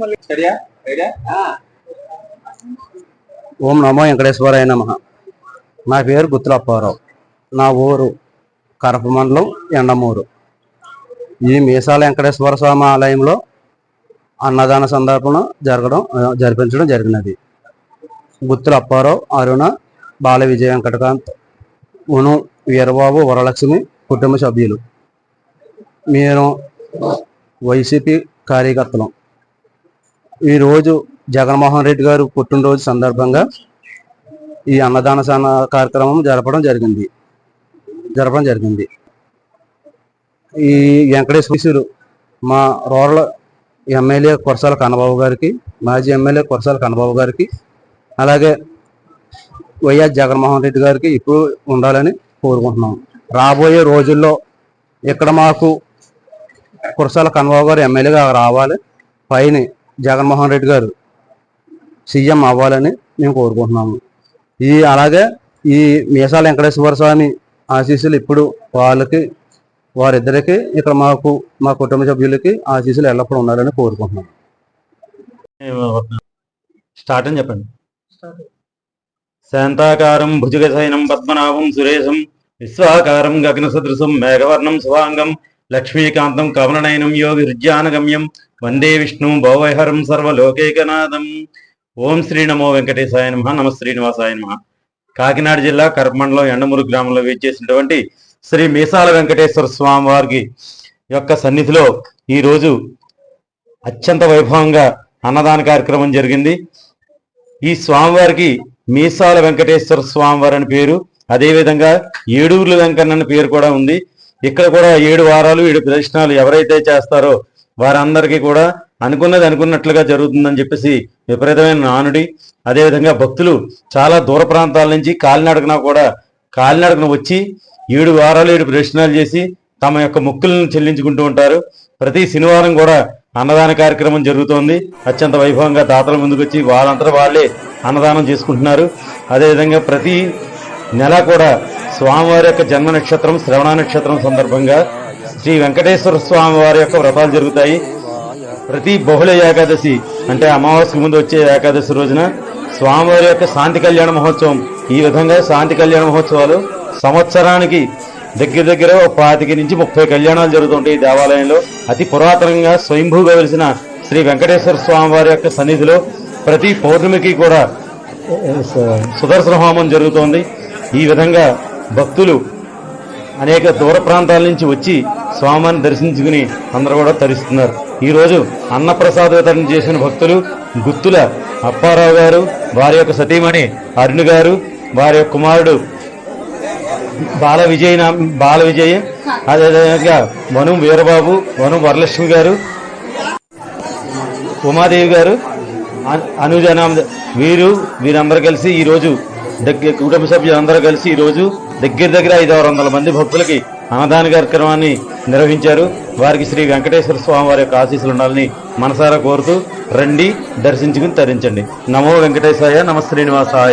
మళ్ళీ సరియా? ఓం నమో వెంకటేశ్వరాయ నమ. నా పేరు గుత్తుల అప్పారావు నా ఊరు కరప మండలం ఎండమూరు. ఈ మీసాల వెంకటేశ్వర స్వామి ఆలయంలో అన్నదాన సందర్భన జరగడం జరిపించడం జరిగినది. గుత్తుల అప్పారావు అరుణ బాల విజయ వెంకటకాంత్ ఉను వీరబాబు వరలక్ష్మి కుటుంబ సభ్యులు. మేము వైసీపీ కార్యకర్తలం. ఈరోజు జగన్మోహన్ రెడ్డి గారు పుట్టినరోజు సందర్భంగా ఈ అన్నదాన సన కార్యక్రమం జరపడం జరిగింది. జరపడం జరిగింది. ఈ వెంకటేశ్వరుడు మా రూరల్ ఎమ్మెల్యే కురసాల కన్నబాబు గారికి మాజీ ఎమ్మెల్యే కురసాల కన్నబాబు గారికి అలాగే వైఎస్ జగన్మోహన్ రెడ్డి గారికి ఇప్పుడు ఉండాలని కోరుకుంటున్నాం. రాబోయే రోజుల్లో ఇక్కడ మాకు కురసాల కన్నబాబు గారు ఎమ్మెల్యేగా రావాలి. పైన జగన్మోహన్ రెడ్డి గారు సీఎం అవ్వాలని మేము కోరుకుంటున్నాము. ఈ అలాగే ఈ మీసాల వెంకటేశ్వర స్వామి ఆశీస్సులు ఇప్పుడు వాళ్ళకి వారిద్దరికి ఇక్కడ మాకు మా కుటుంబ సభ్యులకి ఆశీస్సులు ఎల్లప్పుడూ ఉండాలని కోరుకుంటున్నాము. స్టార్ట్ అని చెప్పండి. శాంతాకారం భుజగశయనం పద్మనాభం సురేశం విశ్వాకారం గగన సదృశం మేఘవర్ణం శుభాంగం లక్ష్మీకాంతం కమలనయనం యోగి హృజ్యానగమ్యం వందే విష్ణు భవహరం సర్వలోకైకనాథం. ఓం శ్రీ నమో వెంకటేశాయ నమ. నమ శ్రీనివాసాయ నమ. కాకినాడ జిల్లా కర్మండలం ఎండమూరు గ్రామంలో వేచేసినటువంటి శ్రీ మీసాల వెంకటేశ్వర స్వామి వారికి యొక్క సన్నిధిలో ఈ రోజు అత్యంత వైభవంగా అన్నదాన కార్యక్రమం జరిగింది. ఈ స్వామివారికి మీసాల వెంకటేశ్వర స్వామివారి అని పేరు. అదేవిధంగా ఏడుగురు వెంకన్న అని పేరు కూడా ఉంది. ఇక్కడ కూడా ఏడు వారాలు ఏడు ప్రదర్శనలు ఎవరైతే చేస్తారో వారందరికీ కూడా అనుకున్నది అనుకున్నట్లుగా జరుగుతుందని చెప్పేసి విపరీతమైన నానుడి. అదేవిధంగా భక్తులు చాలా దూర ప్రాంతాల నుంచి కాలినడకన కూడా కాలినడకన వచ్చి ఏడు వారాలు ఏడు ప్రదర్శనలు చేసి తమ యొక్క మొక్కులను చెల్లించుకుంటూ ఉంటారు. ప్రతి శనివారం కూడా అన్నదాన కార్యక్రమం జరుగుతోంది. అత్యంత వైభవంగా దాతల ముందుకు వచ్చి వాళ్ళంతా వాళ్ళే అన్నదానం చేసుకుంటున్నారు. అదేవిధంగా ప్రతి నెల కూడా స్వామివారి యొక్క జన్మ నక్షత్రం శ్రవణ నక్షత్రం సందర్భంగా శ్రీ వెంకటేశ్వర స్వామి వారి యొక్క వ్రతాలు జరుగుతాయి. ప్రతి బహుళ ఏకాదశి అంటే అమావాస్యకు ముందు వచ్చే ఏకాదశి రోజున స్వామివారి యొక్క శాంతి కళ్యాణ మహోత్సవం. ఈ విధంగా శాంతి కళ్యాణ మహోత్సవాలు సంవత్సరానికి దగ్గర దగ్గర ఒక పాతిక నుంచి ముప్పై కళ్యాణాలు జరుగుతుంటాయి ఈ దేవాలయంలో. అతి పురాతనంగా స్వయంభూగా వెలిసిన శ్రీ వెంకటేశ్వర స్వామి వారి యొక్క సన్నిధిలో ప్రతి పౌర్ణమికి కూడా సుదర్శన హోమం జరుగుతోంది. ఈ విధంగా భక్తులు అనేక దూర ప్రాంతాల నుంచి వచ్చి స్వామిని దర్శించుకుని అందరూ కూడా తరిస్తున్నారు. ఈరోజు అన్నప్రసాద వితరణ చేసిన భక్తులు గుత్తుల అప్పారావు గారు వారి యొక్క సతీమణి అరుణ్ గారు వారి యొక్క కుమారుడు బాల విజయ్ నా బాల విజయ్ అదేవిధంగా వను వీరబాబు వను వరలక్ష్మి గారు ఉమాదేవి గారు అను- అనుజనామ వీరు వీరందరూ కలిసి ఈ రోజు దగ్గర కుటుంబ సభ్యులందరూ కలిసి ఈ రోజు దగ్గర దగ్గర ఐదు ఆరు వందల మంది భక్తులకి అన్నదాన కార్యక్రమాన్ని నిర్వహించారు. వారికి శ్రీ వెంకటేశ్వర స్వామి వారి యొక్క ఆశీస్సులు ఉండాలని మనసారా కోరుతూ రండి దర్శించుకుని తరించండి. నమో వెంకటేశాయ నమ శ్రీనివాసాయ.